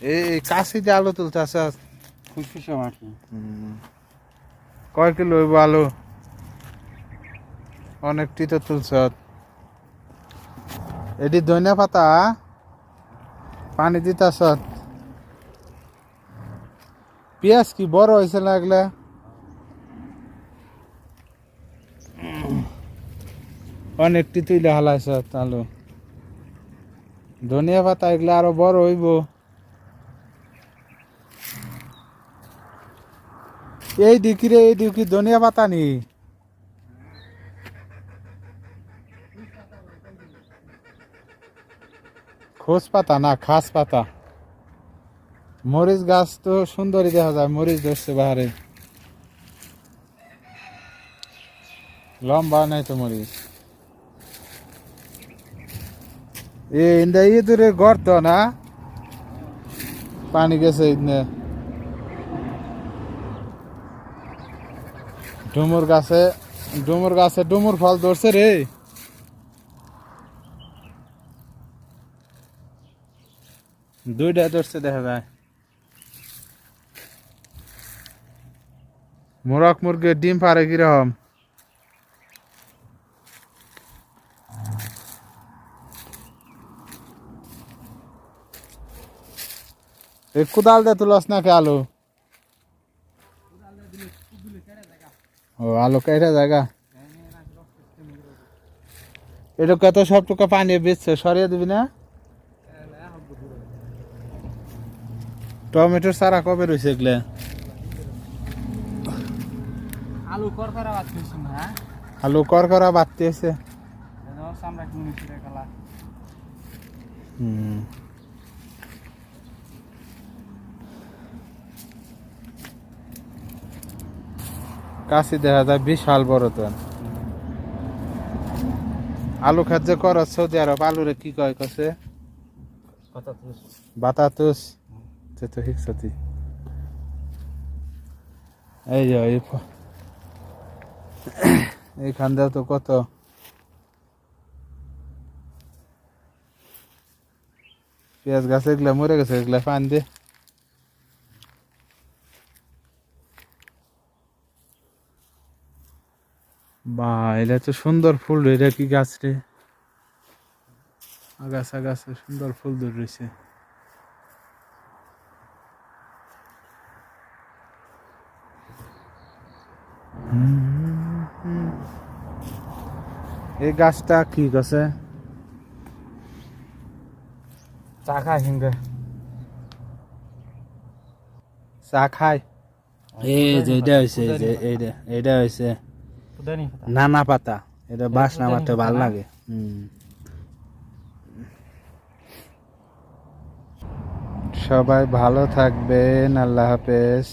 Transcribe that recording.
এই কাশি দিয়ে আলু তুলতেছ ফুসফুসে মাটি কয় কিলো হইব আলু? অনেকটি তো তুলছ এটি ধনিয়া পাতা পানি দিতাছ পেঁয়াজ কি বড় হয়েছে লাগলে? অনেকটি তুইলে হালাইছ আলু। ধনিয়া পাতা এগুলো আরও বড় হইব। এই দিকি রে এই দিকি ধনিয়া পাতা নি। খোস পাতা না, খাস পাতা। মরিচ গাছ তো সুন্দরই দেখা যায়, মরিচ ধরছে বাহারে। লম্বা নাই তো মরিচ। এ ইন্দা ইঁদুরে গর্ত না? পানি গেছে ইন্দা ডুমুর গাছে ডুমুর গাছে ডুমুর ফল ধরছে রে। দুইটা ধরছে, দেখা যায়। মোরক মুরগির ডিম পারে কীরকম? এ কুদাল দে তুলস না কে আলু? ও আলু কেটে জায়গা? এটা কত সব টুকা পানি বেচছে? সরিয়ে দিবি না? টমেটোর সারা কবে রয়েছে এগুলা? আলু করকরা বাদ দিয়েছি না আলু কর করা বাড়তে আছে আমরা কি মনে করে গেলা হুম। কাশি দেখা যায় বিশাল বড় তো আলু খাদ্য কর সৌদি আরব আলুরে কি কয় কছে? বাতাতুস। সে তো হিকসতি এই যে এই এইখান দিয়ে তো কত? পেঁয়াজ গাছ এগুলা মরে গেছে এগুলা পান দিয়ে বা এটা তো সুন্দর ফুল এটা কি গাছ রে? আগাছা গাছে সুন্দর ফুল ধরে রয়েছে এই গাছটা কি গাছে চা খায় হিংগে চা খায় এই যে এটা হয়েছে এই এইটা এইটা হয়েছে নানা পাতা এটা বাসনা নামাতে ভালো লাগে। হুম। সবাই ভালো থাকবেন আল্লাহ হাফেজ।